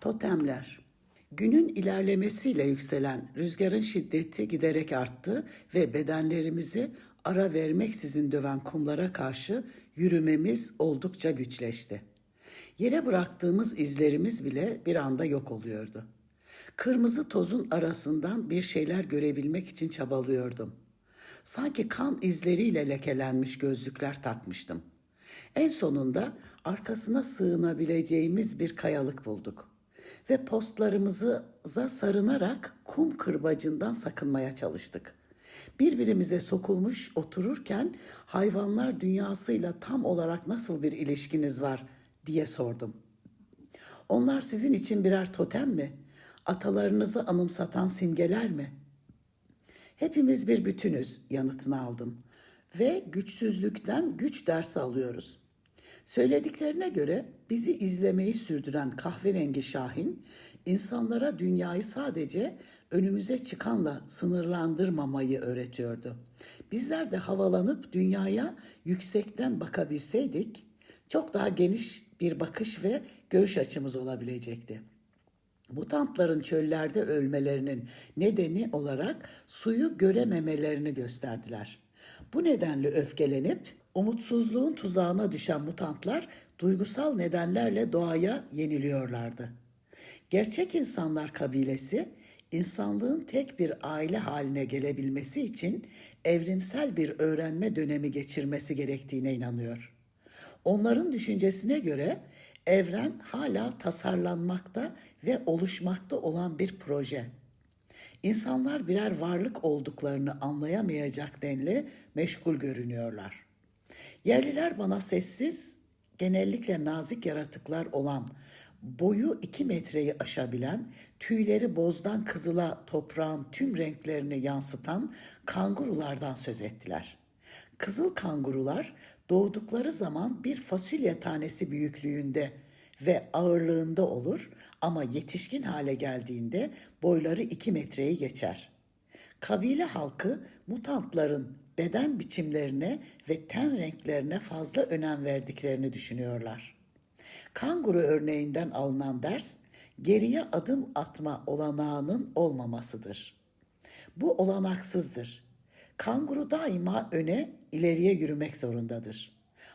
Totemler. Günün ilerlemesiyle yükselen rüzgarın şiddeti giderek arttı ve bedenlerimizi ara vermeksizin döven kumlara karşı yürümemiz oldukça güçleşti. Yere bıraktığımız izlerimiz bile bir anda yok oluyordu. Kırmızı tozun arasından bir şeyler görebilmek için çabalıyordum. Sanki kan izleriyle lekelenmiş gözlükler takmıştım. En sonunda arkasına sığınabileceğimiz bir kayalık bulduk ve postlarımıza sarınarak kum kırbacından sakınmaya çalıştık. Birbirimize sokulmuş otururken hayvanlar dünyasıyla tam olarak nasıl bir ilişkiniz var diye sordum. Onlar sizin için birer totem mi? Atalarınızı anımsatan simgeler mi? Hepimiz bir bütünüz yanıtını aldım ve güçsüzlükten güç dersi alıyoruz. Söylediklerine göre bizi izlemeyi sürdüren kahverengi Şahin, insanlara dünyayı sadece önümüze çıkanla sınırlandırmamayı öğretiyordu. Bizler de havalanıp dünyaya yüksekten bakabilseydik, çok daha geniş bir bakış ve görüş açımız olabilecekti. Mutantların çöllerde ölmelerinin nedeni olarak suyu görememelerini gösterdiler. Bu nedenle öfkelenip umutsuzluğun tuzağına düşen mutantlar duygusal nedenlerle doğaya yeniliyorlardı. Gerçek insanlar kabilesi insanlığın tek bir aile haline gelebilmesi için evrimsel bir öğrenme dönemi geçirmesi gerektiğine inanıyor. Onların düşüncesine göre evren hala tasarlanmakta ve oluşmakta olan bir proje. İnsanlar birer varlık olduklarını anlayamayacak denli meşgul görünüyorlar. Yerliler bana sessiz, genellikle nazik yaratıklar olan, boyu iki metreyi aşabilen, tüyleri bozdan kızıla toprağın tüm renklerini yansıtan kangurulardan söz ettiler. Kızıl kangurular doğdukları zaman bir fasulye tanesi büyüklüğünde ve ağırlığında olur ama yetişkin hale geldiğinde boyları 2 metreyi geçer. Kabile halkı mutantların beden biçimlerine ve ten renklerine fazla önem verdiklerini düşünüyorlar. Kanguru örneğinden alınan ders geriye adım atma olanağının olmamasıdır. Bu olanaksızdır. Kanguru daima öne, ileriye yürümek zorundadır.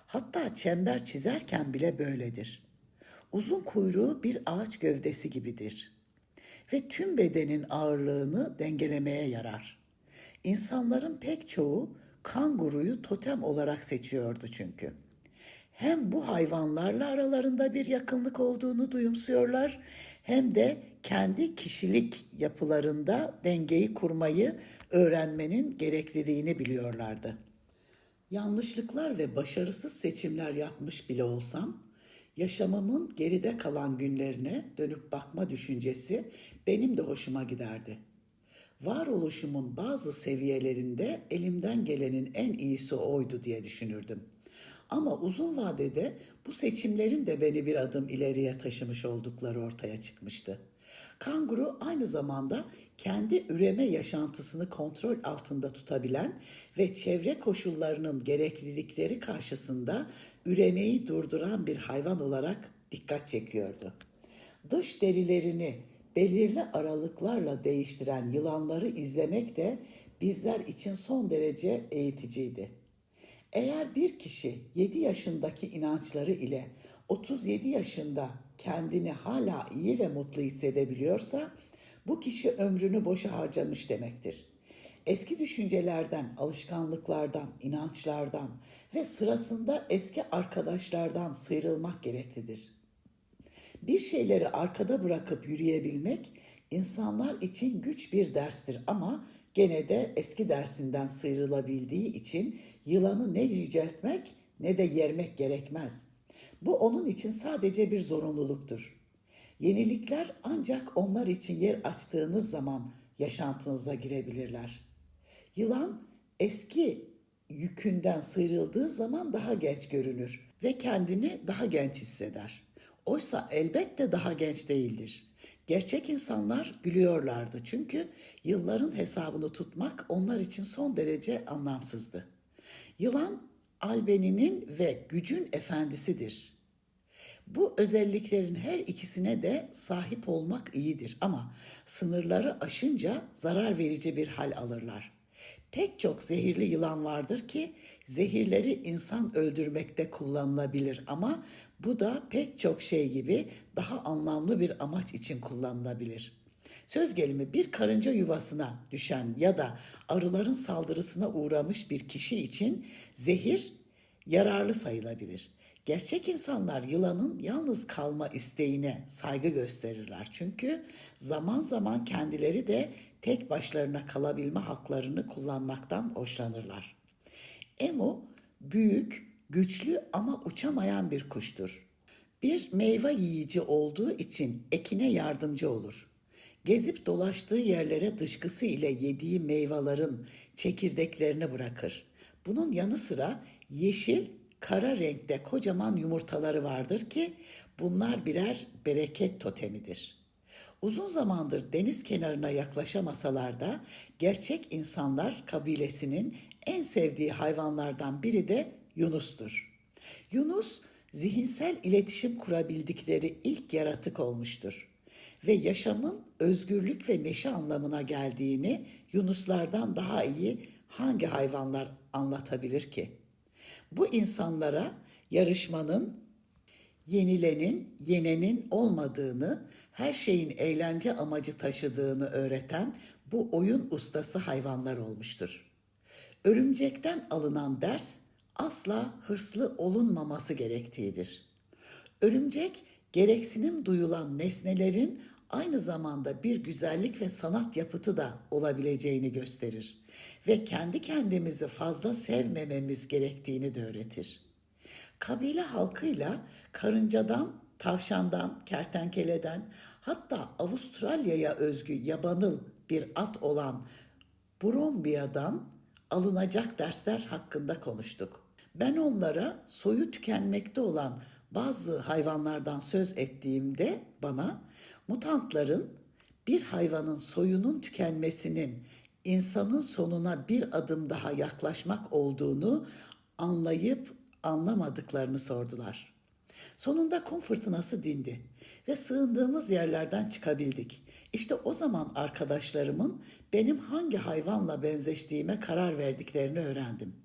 Hatta çember çizerken bile böyledir. Uzun kuyruğu bir ağaç gövdesi gibidir ve tüm bedenin ağırlığını dengelemeye yarar. İnsanların pek çoğu kanguruyu totem olarak seçiyordu çünkü. Hem bu hayvanlarla aralarında bir yakınlık olduğunu duyumsuyorlar hem de kendi kişilik yapılarında dengeyi kurmayı öğrenmenin gerekliliğini biliyorlardı. Yanlışlıklar ve başarısız seçimler yapmış bile olsam, yaşamımın geride kalan günlerine dönüp bakma düşüncesi benim de hoşuma giderdi. Varoluşumun bazı seviyelerinde elimden gelenin en iyisi oydu diye düşünürdüm. Ama uzun vadede bu seçimlerin de beni bir adım ileriye taşımış oldukları ortaya çıkmıştı. Kanguru aynı zamanda kendi üreme yaşantısını kontrol altında tutabilen ve çevre koşullarının gereklilikleri karşısında üremeyi durduran bir hayvan olarak dikkat çekiyordu. Dış derilerini belirli aralıklarla değiştiren yılanları izlemek de bizler için son derece eğiticiydi. Eğer bir kişi 7 yaşındaki inançları ile 37 yaşında kendini hala iyi ve mutlu hissedebiliyorsa bu kişi ömrünü boşa harcamış demektir. Eski düşüncelerden, alışkanlıklardan, inançlardan ve sırasında eski arkadaşlardan sıyrılmak gereklidir. Bir şeyleri arkada bırakıp yürüyebilmek insanlar için güç bir derstir ama gene de eski dersinden sıyrılabildiği için yılanı ne yüceltmek ne de yermek gerekmez. Bu onun için sadece bir zorunluluktur. Yenilikler ancak onlar için yer açtığınız zaman yaşantınıza girebilirler. Yılan eski yükünden sıyrıldığı zaman daha genç görünür ve kendini daha genç hisseder. Oysa elbette daha genç değildir. Gerçek insanlar gülüyorlardı çünkü yılların hesabını tutmak onlar için son derece anlamsızdı. Yılan albeninin ve gücün efendisidir. Bu özelliklerin her ikisine de sahip olmak iyidir ama sınırları aşınca zarar verici bir hal alırlar. Pek çok zehirli yılan vardır ki zehirleri insan öldürmekte kullanılabilir ama bu da pek çok şey gibi daha anlamlı bir amaç için kullanılabilir. Söz gelimi bir karınca yuvasına düşen ya da arıların saldırısına uğramış bir kişi için zehir yararlı sayılabilir. Gerçek insanlar yılanın yalnız kalma isteğine saygı gösterirler. Çünkü zaman zaman kendileri de tek başlarına kalabilme haklarını kullanmaktan hoşlanırlar. Emu büyük, güçlü ama uçamayan bir kuştur. Bir meyve yiyici olduğu için ekine yardımcı olur. Gezip dolaştığı yerlere dışkısı ile yediği meyvelerin çekirdeklerini bırakır. Bunun yanı sıra yeşil, kara renkte kocaman yumurtaları vardır ki bunlar birer bereket totemidir. Uzun zamandır deniz kenarına yaklaşamasalar da gerçek insanlar kabilesinin en sevdiği hayvanlardan biri de Yunus'tur. Yunus zihinsel iletişim kurabildikleri ilk yaratık olmuştur ve yaşamın özgürlük ve neşe anlamına geldiğini Yunuslardan daha iyi hangi hayvanlar anlatabilir ki? Bu insanlara yarışmanın, yenilenin, yenenin olmadığını, her şeyin eğlence amacı taşıdığını öğreten bu oyun ustası hayvanlar olmuştur. Örümcekten alınan ders asla hırslı olunmaması gerektiğidir. Örümcek gereksinim duyulan nesnelerin aynı zamanda bir güzellik ve sanat yapıtı da olabileceğini gösterir ve kendi kendimizi fazla sevmememiz gerektiğini de öğretir. Kabile halkıyla karıncadan, tavşandan, kertenkeleden hatta Avustralya'ya özgü yabanıl bir at olan Brombia'dan alınacak dersler hakkında konuştuk. Ben onlara soyu tükenmekte olan bazı hayvanlardan söz ettiğimde bana mutantların bir hayvanın soyunun tükenmesinin insanın sonuna bir adım daha yaklaşmak olduğunu anlayıp anlamadıklarını sordular. Sonunda kum fırtınası dindi ve sığındığımız yerlerden çıkabildik. İşte o zaman arkadaşlarımın benim hangi hayvanla benzeştiğime karar verdiklerini öğrendim.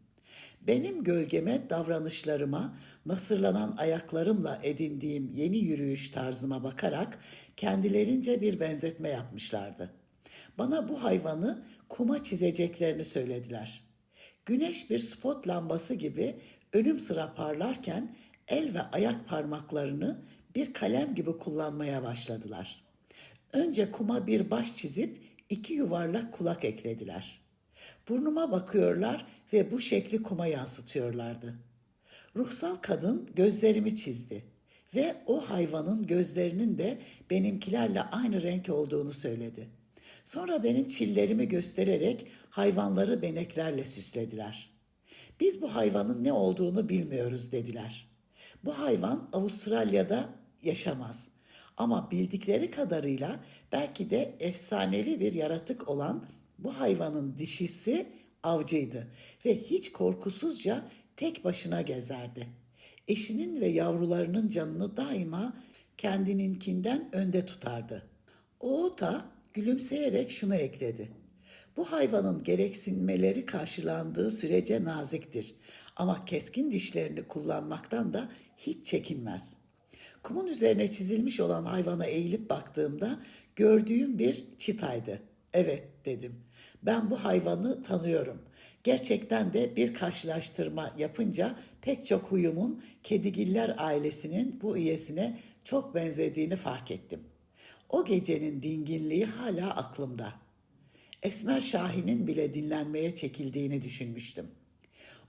Benim gölgeme, davranışlarıma, nasırlanan ayaklarımla edindiğim yeni yürüyüş tarzıma bakarak kendilerince bir benzetme yapmışlardı. Bana bu hayvanı kuma çizeceklerini söylediler. Güneş bir spot lambası gibi önüm sıra parlarken el ve ayak parmaklarını bir kalem gibi kullanmaya başladılar. Önce kuma bir baş çizip iki yuvarlak kulak eklediler. Burnuma bakıyorlar ve bu şekli kuma yansıtıyorlardı. Ruhsal kadın gözlerimi çizdi ve o hayvanın gözlerinin de benimkilerle aynı renk olduğunu söyledi. Sonra benim çillerimi göstererek hayvanları beneklerle süslediler. Biz bu hayvanın ne olduğunu bilmiyoruz dediler. Bu hayvan Avustralya'da yaşamaz. Ama bildikleri kadarıyla belki de efsanevi bir yaratık olan bu hayvanın dişisi avcıydı ve hiç korkusuzca tek başına gezerdi. Eşinin ve yavrularının canını daima kendininkinden önde tutardı. O da gülümseyerek şunu ekledi. Bu hayvanın gereksinmeleri karşılandığı sürece naziktir ama keskin dişlerini kullanmaktan da hiç çekinmez. Kumun üzerine çizilmiş olan hayvana eğilip baktığımda gördüğüm bir çitaydı. Evet dedim. Ben bu hayvanı tanıyorum. Gerçekten de bir karşılaştırma yapınca pek çok huyumun kedigiller ailesinin bu üyesine çok benzediğini fark ettim. O gecenin dinginliği hala aklımda. Esmer Şahin'in bile dinlenmeye çekildiğini düşünmüştüm.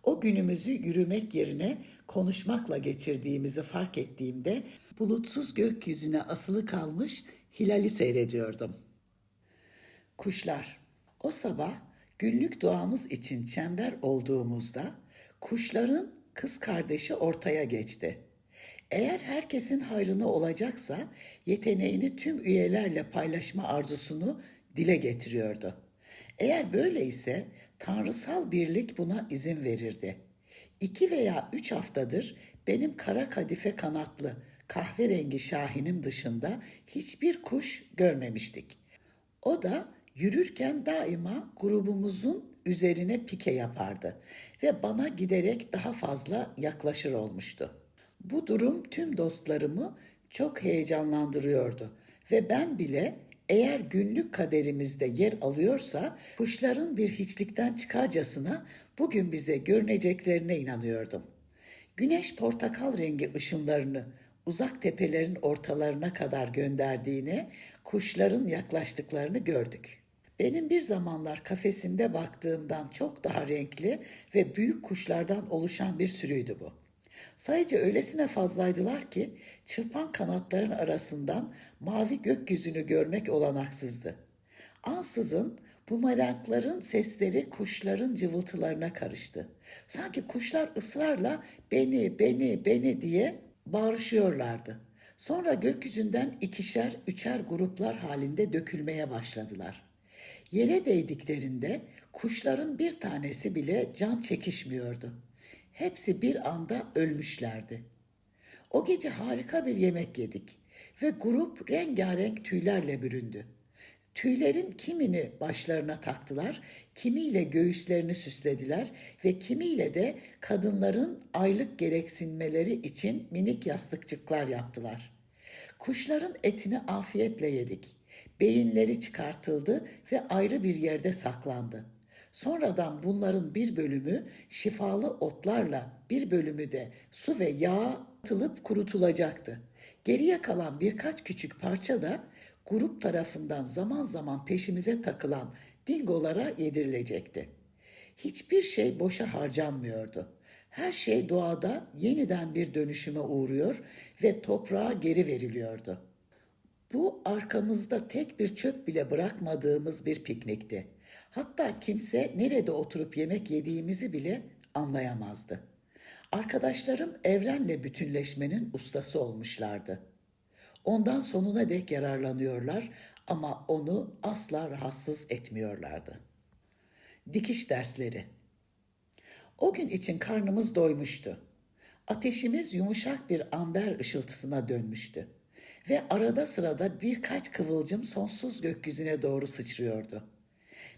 O günümüzü yürümek yerine konuşmakla geçirdiğimizi fark ettiğimde bulutsuz gökyüzüne asılı kalmış hilali seyrediyordum. Kuşlar. O sabah günlük doğamız için çember olduğumuzda kuşların kız kardeşi ortaya geçti. Eğer herkesin hayrına olacaksa yeteneğini tüm üyelerle paylaşma arzusunu dile getiriyordu. Eğer böyle ise tanrısal birlik buna izin verirdi. İki veya üç haftadır benim kara kadife kanatlı, kahverengi şahinim dışında hiçbir kuş görmemiştik. O da yürürken daima grubumuzun üzerine pike yapardı ve bana giderek daha fazla yaklaşır olmuştu. Bu durum tüm dostlarımı çok heyecanlandırıyordu ve ben bile eğer günlük kaderimizde yer alıyorsa kuşların bir hiçlikten çıkarcasına bugün bize görüneceklerine inanıyordum. Güneş portakal rengi ışınlarını uzak tepelerin ortalarına kadar gönderdiğine kuşların yaklaştıklarını gördük. Benim bir zamanlar kafesimde baktığımdan çok daha renkli ve büyük kuşlardan oluşan bir sürüydü bu. Sayıca öylesine fazlaydılar ki çırpan kanatların arasından mavi gökyüzünü görmek olanaksızdı. Ansızın bumerangların sesleri kuşların cıvıltılarına karıştı. Sanki kuşlar ısrarla beni, beni, beni diye bağırışıyorlardı. Sonra gökyüzünden ikişer, üçer gruplar halinde dökülmeye başladılar. Yere değdiklerinde kuşların bir tanesi bile can çekişmiyordu. Hepsi bir anda ölmüşlerdi. O gece harika bir yemek yedik ve grup rengarenk tüylerle büründü. Tüylerin kimini başlarına taktılar, kimiyle göğüslerini süslediler ve kimiyle de kadınların aylık gereksinmeleri için minik yastıkçıklar yaptılar. Kuşların etini afiyetle yedik. Beyinleri çıkartıldı ve ayrı bir yerde saklandı. Sonradan bunların bir bölümü şifalı otlarla, bir bölümü de su ve yağ atılıp kurutulacaktı. Geriye kalan birkaç küçük parça da grup tarafından zaman zaman peşimize takılan dingolara yedirilecekti. Hiçbir şey boşa harcanmıyordu. Her şey doğada yeniden bir dönüşüme uğruyor ve toprağa geri veriliyordu. Bu arkamızda tek bir çöp bile bırakmadığımız bir piknikti. Hatta kimse nerede oturup yemek yediğimizi bile anlayamazdı. Arkadaşlarım evrenle bütünleşmenin ustası olmuşlardı. Ondan sonuna dek yararlanıyorlar ama onu asla rahatsız etmiyorlardı. Dikiş dersleri. O gün için karnımız doymuştu. Ateşimiz yumuşak bir amber ışıltısına dönmüştü ve arada sırada birkaç kıvılcım sonsuz gökyüzüne doğru sıçrıyordu.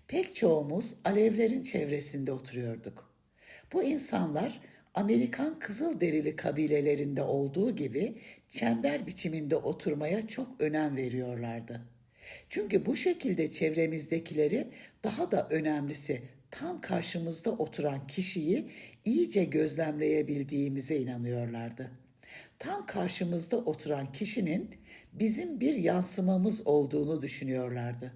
Pek çoğumuz alevlerin çevresinde oturuyorduk. Bu insanlar Amerikan Kızılderili kabilelerinde olduğu gibi çember biçiminde oturmaya çok önem veriyorlardı. Çünkü bu şekilde çevremizdekileri daha da önemlisi tam karşımızda oturan kişiyi iyice gözlemleyebildiğimize inanıyorlardı. Tam karşımızda oturan kişinin bizim bir yansımamız olduğunu düşünüyorlardı.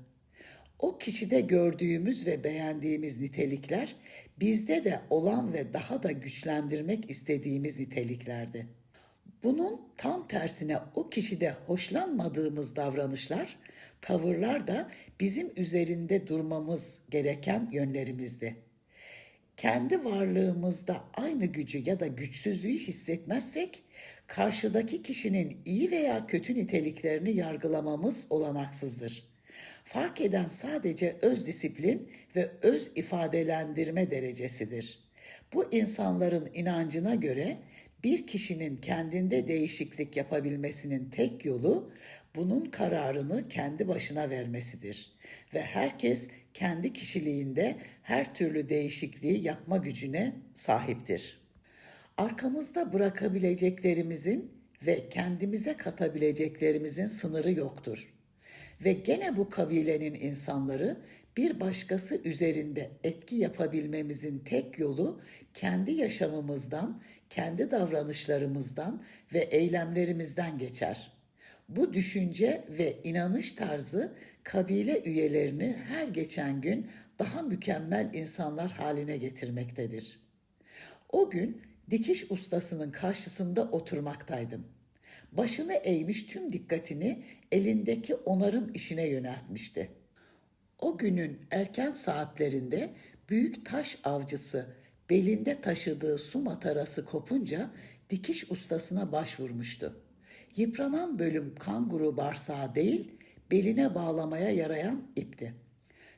O kişide gördüğümüz ve beğendiğimiz nitelikler bizde de olan ve daha da güçlendirmek istediğimiz niteliklerdi. Bunun tam tersine o kişide hoşlanmadığımız davranışlar, tavırlar da bizim üzerinde durmamız gereken yönlerimizdi. Kendi varlığımızda aynı gücü ya da güçsüzlüğü hissetmezsek, karşıdaki kişinin iyi veya kötü niteliklerini yargılamamız olanaksızdır.'' Fark eden sadece öz disiplin ve öz ifadelendirme derecesidir. Bu insanların inancına göre bir kişinin kendinde değişiklik yapabilmesinin tek yolu bunun kararını kendi başına vermesidir ve herkes kendi kişiliğinde her türlü değişikliği yapma gücüne sahiptir. Arkamızda bırakabileceklerimizin ve kendimize katabileceklerimizin sınırı yoktur. Ve gene bu kabilenin insanları bir başkası üzerinde etki yapabilmemizin tek yolu kendi yaşamımızdan, kendi davranışlarımızdan ve eylemlerimizden geçer. Bu düşünce ve inanış tarzı kabile üyelerini her geçen gün daha mükemmel insanlar haline getirmektedir. O gün dikiş ustasının karşısında oturmaktaydım. Başını eğmiş tüm dikkatini elindeki onarım işine yöneltmişti. O günün erken saatlerinde büyük taş avcısı belinde taşıdığı su matarası kopunca dikiş ustasına başvurmuştu. Yıpranan bölüm kanguru bağırsağı değil, beline bağlamaya yarayan ipti.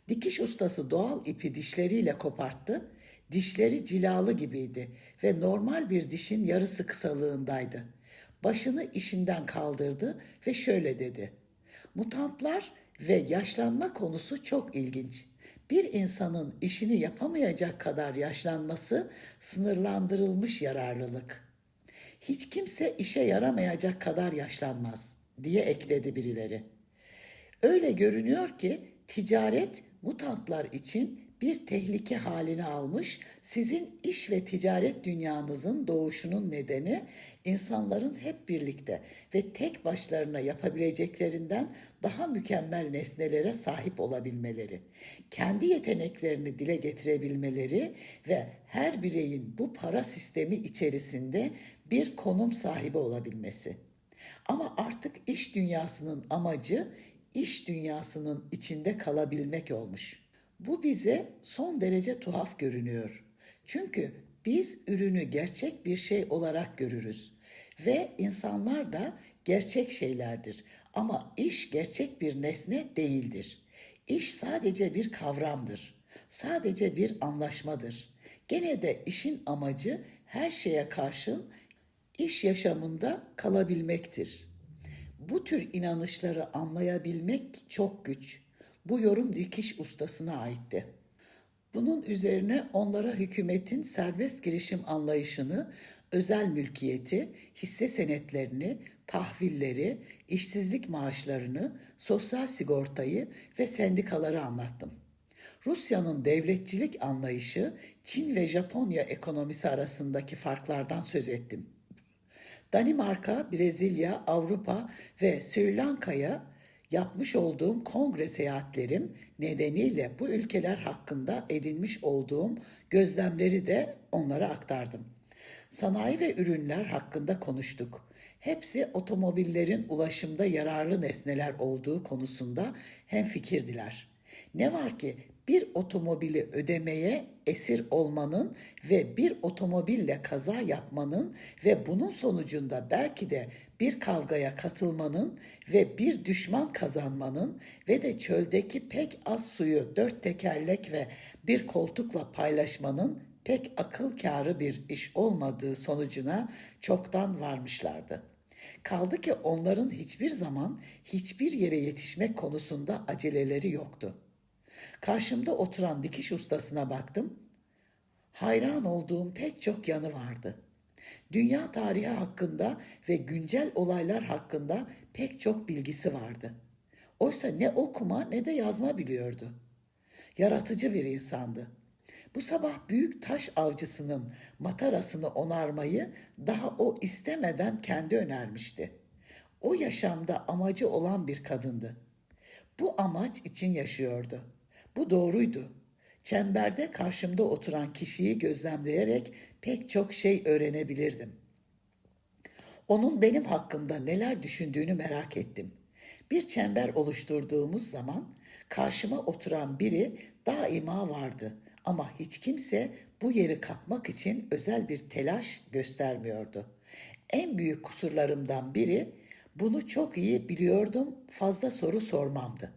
Dikiş ustası doğal ipi dişleriyle koparttı. Dişleri cilalı gibiydi ve normal bir dişin yarısı kısalığındaydı. Başını işinden kaldırdı ve şöyle dedi. Mutantlar ve yaşlanma konusu çok ilginç. Bir insanın işini yapamayacak kadar yaşlanması sınırlandırılmış yararlılık. Hiç kimse işe yaramayacak kadar yaşlanmaz diye ekledi birileri. Öyle görünüyor ki ticaret mutantlar için bir tehlike haline almış. Sizin iş ve ticaret dünyanızın doğuşunun nedeni insanların hep birlikte ve tek başlarına yapabileceklerinden daha mükemmel nesnelere sahip olabilmeleri, kendi yeteneklerini dile getirebilmeleri ve her bireyin bu para sistemi içerisinde bir konum sahibi olabilmesi. Ama artık iş dünyasının amacı iş dünyasının içinde kalabilmek olmuş. Bu bize son derece tuhaf görünüyor. Çünkü biz ürünü gerçek bir şey olarak görürüz ve insanlar da gerçek şeylerdir. Ama iş gerçek bir nesne değildir. İş sadece bir kavramdır. Sadece bir anlaşmadır. Gene de işin amacı her şeye karşın iş yaşamında kalabilmektir. Bu tür inanışları anlayabilmek çok güç. Bu yorum dikiş ustasına aitti. Bunun üzerine onlara hükümetin serbest girişim anlayışını, özel mülkiyeti, hisse senetlerini, tahvilleri, işsizlik maaşlarını, sosyal sigortayı ve sendikaları anlattım. Rusya'nın devletçilik anlayışı, Çin ve Japonya ekonomisi arasındaki farklardan söz ettim. Danimarka, Brezilya, Avrupa ve Sri Lanka'ya yapmış olduğum kongre seyahatlerim nedeniyle bu ülkeler hakkında edinmiş olduğum gözlemleri de onlara aktardım. Sanayi ve ürünler hakkında konuştuk. Hepsi otomobillerin ulaşımda yararlı nesneler olduğu konusunda hemfikirdiler. Ne var ki bir otomobili ödemeye esir olmanın ve bir otomobille kaza yapmanın ve bunun sonucunda belki de bir kavgaya katılmanın ve bir düşman kazanmanın ve de çöldeki pek az suyu dört tekerlek ve bir koltukla paylaşmanın pek akıl kârı bir iş olmadığı sonucuna çoktan varmışlardı. Kaldı ki onların hiçbir zaman hiçbir yere yetişmek konusunda aceleleri yoktu.'' Karşımda oturan dikiş ustasına baktım. Hayran olduğum pek çok yanı vardı. Dünya tarihi hakkında ve güncel olaylar hakkında pek çok bilgisi vardı. Oysa ne okuma ne de yazma biliyordu. Yaratıcı bir insandı. Bu sabah büyük taş avcısının matarasını onarmayı daha o istemeden kendi önermişti. O yaşamda amacı olan bir kadındı. Bu amaç için yaşıyordu.'' Bu doğruydu. Çemberde karşımda oturan kişiyi gözlemleyerek pek çok şey öğrenebilirdim. Onun benim hakkımda neler düşündüğünü merak ettim. Bir çember oluşturduğumuz zaman karşıma oturan biri daima vardı ama hiç kimse bu yeri kapmak için özel bir telaş göstermiyordu. En büyük kusurlarımdan biri bunu çok iyi biliyordum, fazla soru sormamdı.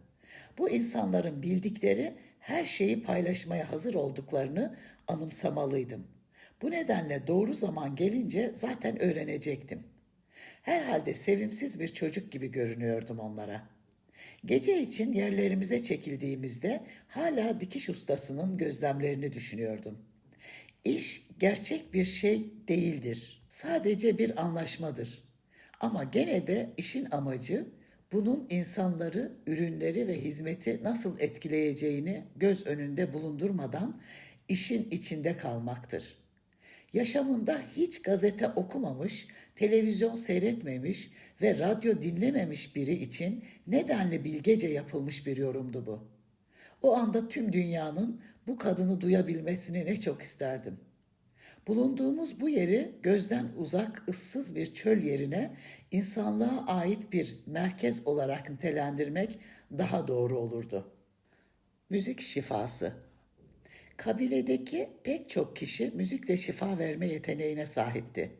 Bu insanların bildikleri her şeyi paylaşmaya hazır olduklarını anımsamalıydım. Bu nedenle doğru zaman gelince zaten öğrenecektim. Herhalde sevimsiz bir çocuk gibi görünüyordum onlara. Gece için yerlerimize çekildiğimizde hala dikiş ustasının gözlemlerini düşünüyordum. İş gerçek bir şey değildir. Sadece bir anlaşmadır. Ama gene de işin amacı bunun insanları, ürünleri ve hizmeti nasıl etkileyeceğini göz önünde bulundurmadan işin içinde kalmaktır. Yaşamında hiç gazete okumamış, televizyon seyretmemiş ve radyo dinlememiş biri için nedenle bilgece yapılmış bir yorumdu bu. O anda tüm dünyanın bu kadını duyabilmesini ne çok isterdim.'' Bulunduğumuz bu yeri gözden uzak, ıssız bir çöl yerine insanlığa ait bir merkez olarak nitelendirmek daha doğru olurdu. Müzik şifası Kabiledeki pek çok kişi müzikle şifa verme yeteneğine sahipti.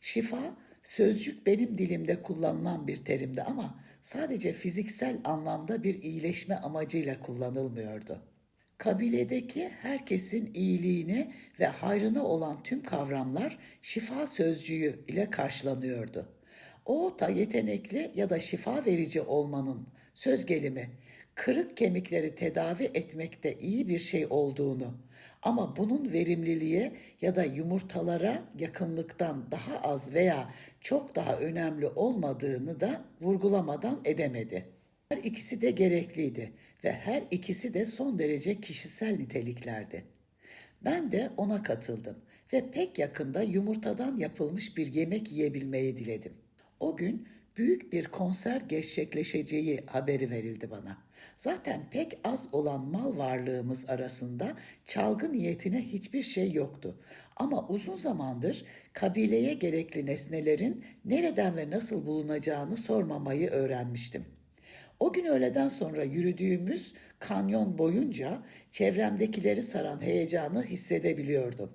Şifa, sözcük benim dilimde kullanılan bir terimdi ama sadece fiziksel anlamda bir iyileşme amacıyla kullanılmıyordu.'' Kabiledeki herkesin iyiliğine ve hayrına olan tüm kavramlar şifa sözcüğü ile karşılanıyordu. O ota yetenekli ya da şifa verici olmanın söz gelimi kırık kemikleri tedavi etmekte iyi bir şey olduğunu ama bunun verimliliğe ya da yumurtalara yakınlıktan daha az veya çok daha önemli olmadığını da vurgulamadan edemedi. Her ikisi de gerekliydi ve her ikisi de son derece kişisel niteliklerdi. Ben de ona katıldım ve pek yakında yumurtadan yapılmış bir yemek yiyebilmeyi diledim. O gün büyük bir konser gerçekleşeceği haberi verildi bana. Zaten pek az olan mal varlığımız arasında çalgı niyetine hiçbir şey yoktu. Ama uzun zamandır kabileye gerekli nesnelerin nereden ve nasıl bulunacağını sormamayı öğrenmiştim. O gün öğleden sonra yürüdüğümüz kanyon boyunca çevremdekileri saran heyecanı hissedebiliyordum.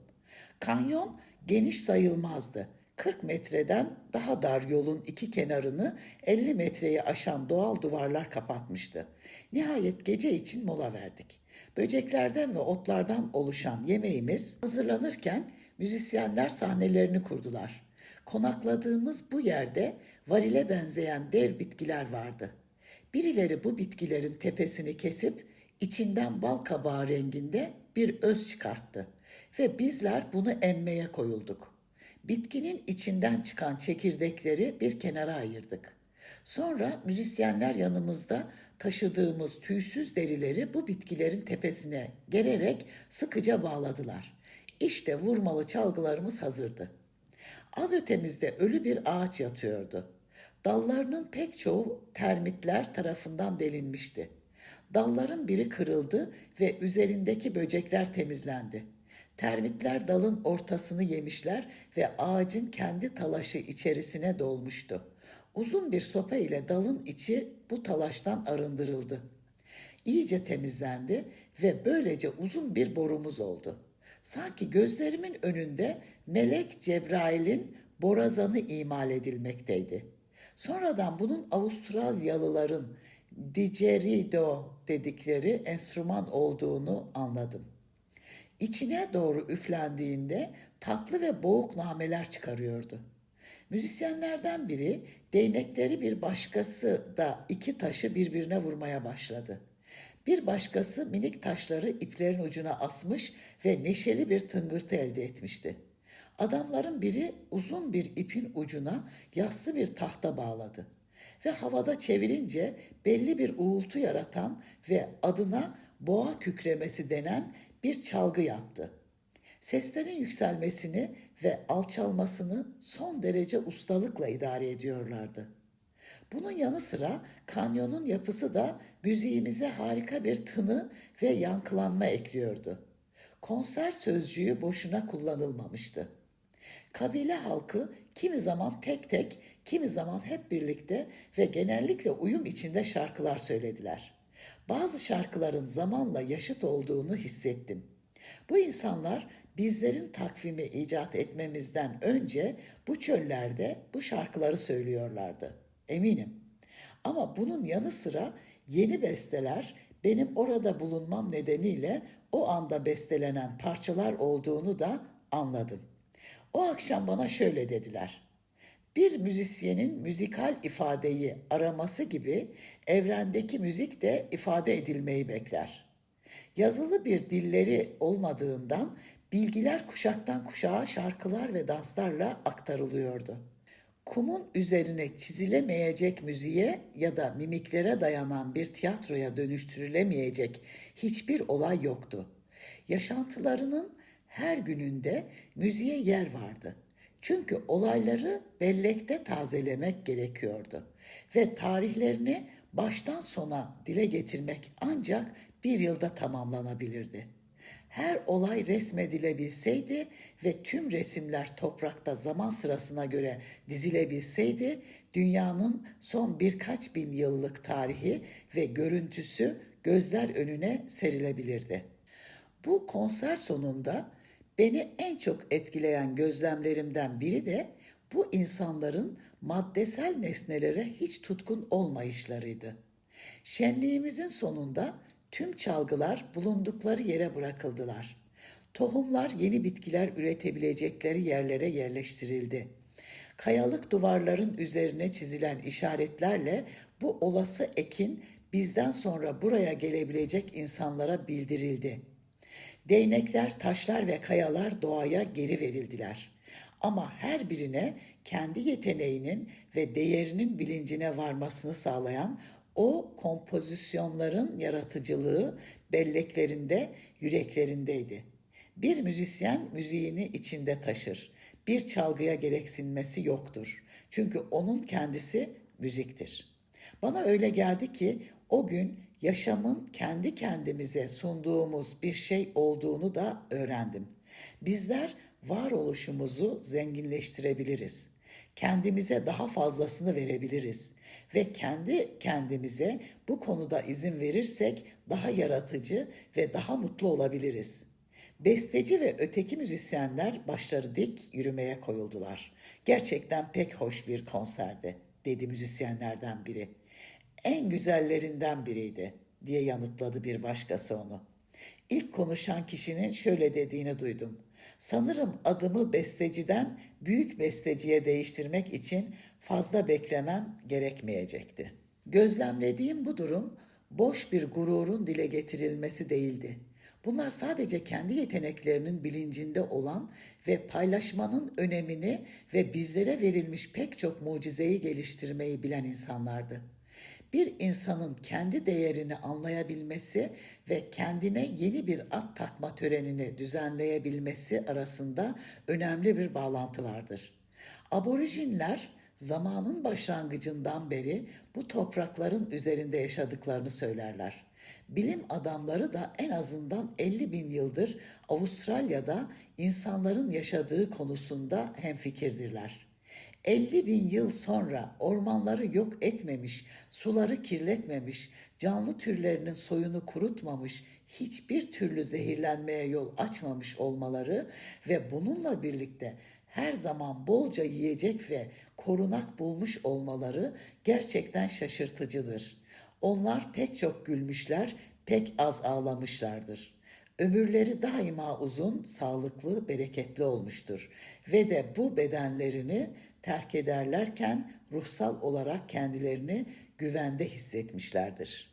Kanyon geniş sayılmazdı. 40 metreden daha dar yolun iki kenarını 50 metreyi aşan doğal duvarlar kapatmıştı. Nihayet gece için mola verdik. Böceklerden ve otlardan oluşan yemeğimiz hazırlanırken müzisyenler sahnelerini kurdular. Konakladığımız bu yerde varile benzeyen dev bitkiler vardı. Birileri bu bitkilerin tepesini kesip içinden bal kabağı renginde bir öz çıkarttı ve bizler bunu emmeye koyulduk. Bitkinin içinden çıkan çekirdekleri bir kenara ayırdık. Sonra müzisyenler yanımızda taşıdığımız tüysüz derileri bu bitkilerin tepesine gererek sıkıca bağladılar. İşte vurmalı çalgılarımız hazırdı. Az ötemizde ölü bir ağaç yatıyordu. Dallarının pek çoğu termitler tarafından delinmişti. Dalların biri kırıldı ve üzerindeki böcekler temizlendi. Termitler dalın ortasını yemişler ve ağacın kendi talaşı içerisine dolmuştu. Uzun bir sopa ile dalın içi bu talaştan arındırıldı. İyice temizlendi ve böylece uzun bir borumuz oldu. Sanki gözlerimin önünde Melek Cebrail'in borazanı imal edilmekteydi. Sonradan bunun Avustralyalıların didgeridoo dedikleri enstrüman olduğunu anladım. İçine doğru üflendiğinde tatlı ve boğuk nameler çıkarıyordu. Müzisyenlerden biri değnekleri bir başkası da iki taşı birbirine vurmaya başladı. Bir başkası minik taşları iplerin ucuna asmış ve neşeli bir tıngırtı elde etmişti. Adamların biri uzun bir ipin ucuna yassı bir tahta bağladı ve havada çevirince belli bir uğultu yaratan ve adına boğa kükremesi denen bir çalgı yaptı. Seslerin yükselmesini ve alçalmasını son derece ustalıkla idare ediyorlardı. Bunun yanı sıra kanyonun yapısı da müziğimize harika bir tını ve yankılanma ekliyordu. Konser sözcüğü boşuna kullanılmamıştı. Kabile halkı kimi zaman tek tek, kimi zaman hep birlikte ve genellikle uyum içinde şarkılar söylediler. Bazı şarkıların zamanla yaşıt olduğunu hissettim. Bu insanlar bizlerin takvimi icat etmemizden önce bu çöllerde bu şarkıları söylüyorlardı. Eminim. Ama bunun yanı sıra yeni besteler benim orada bulunmam nedeniyle o anda bestelenen parçalar olduğunu da anladım. O akşam bana şöyle dediler. Bir müzisyenin müzikal ifadeyi araması gibi evrendeki müzik de ifade edilmeyi bekler. Yazılı bir dilleri olmadığından bilgiler kuşaktan kuşağa şarkılar ve danslarla aktarılıyordu. Kumun üzerine çizilemeyecek müziğe ya da mimiklere dayanan bir tiyatroya dönüştürülemeyecek hiçbir olay yoktu. Yaşantılarının her gününde müziğe yer vardı. Çünkü olayları bellekte tazelemek gerekiyordu ve tarihlerini baştan sona dile getirmek ancak bir yılda tamamlanabilirdi. Her olay resmedilebilseydi ve tüm resimler toprakta zaman sırasına göre dizilebilseydi, dünyanın son birkaç bin yıllık tarihi ve görüntüsü gözler önüne serilebilirdi. Bu konser sonunda beni en çok etkileyen gözlemlerimden biri de bu insanların maddesel nesnelere hiç tutkun olmayışlarıydı. Şenliğimizin sonunda tüm çalgılar bulundukları yere bırakıldılar. Tohumlar yeni bitkiler üretebilecekleri yerlere yerleştirildi. Kayalık duvarların üzerine çizilen işaretlerle bu olası ekin bizden sonra buraya gelebilecek insanlara bildirildi. Değnekler, taşlar ve kayalar doğaya geri verildiler. Ama her birine kendi yeteneğinin ve değerinin bilincine varmasını sağlayan o kompozisyonların yaratıcılığı belleklerinde, yüreklerindeydi. Bir müzisyen müziğini içinde taşır. Bir çalgıya gereksinmesi yoktur. Çünkü onun kendisi müziktir. Bana öyle geldi ki o gün yaşamın kendi kendimize sunduğumuz bir şey olduğunu da öğrendim. Bizler varoluşumuzu zenginleştirebiliriz. Kendimize daha fazlasını verebiliriz ve kendi kendimize bu konuda izin verirsek daha yaratıcı ve daha mutlu olabiliriz. Besteci ve öteki müzisyenler başları dik yürümeye koyuldular. Gerçekten pek hoş bir konserdi, dedi müzisyenlerden biri. En güzellerinden biriydi, diye yanıtladı bir başkası onu. İlk konuşan kişinin şöyle dediğini duydum. Sanırım adımı besteciden büyük besteciye değiştirmek için fazla beklemem gerekmeyecekti. Gözlemlediğim bu durum boş bir gururun dile getirilmesi değildi. Bunlar sadece kendi yeteneklerinin bilincinde olan ve paylaşmanın önemini ve bizlere verilmiş pek çok mucizeyi geliştirmeyi bilen insanlardı. Bir insanın kendi değerini anlayabilmesi ve kendine yeni bir at takma törenini düzenleyebilmesi arasında önemli bir bağlantı vardır. Aborjinler zamanın başlangıcından beri bu toprakların üzerinde yaşadıklarını söylerler. Bilim adamları da en azından 50 bin yıldır Avustralya'da insanların yaşadığı konusunda hemfikirdirler. 50 bin yıl sonra ormanları yok etmemiş, suları kirletmemiş, canlı türlerinin soyunu kurutmamış, hiçbir türlü zehirlenmeye yol açmamış olmaları ve bununla birlikte her zaman bolca yiyecek ve korunak bulmuş olmaları gerçekten şaşırtıcıdır. Onlar pek çok gülmüşler, pek az ağlamışlardır. Ömürleri daima uzun, sağlıklı, bereketli olmuştur ve de bu bedenlerini terk ederlerken ruhsal olarak kendilerini güvende hissetmişlerdir.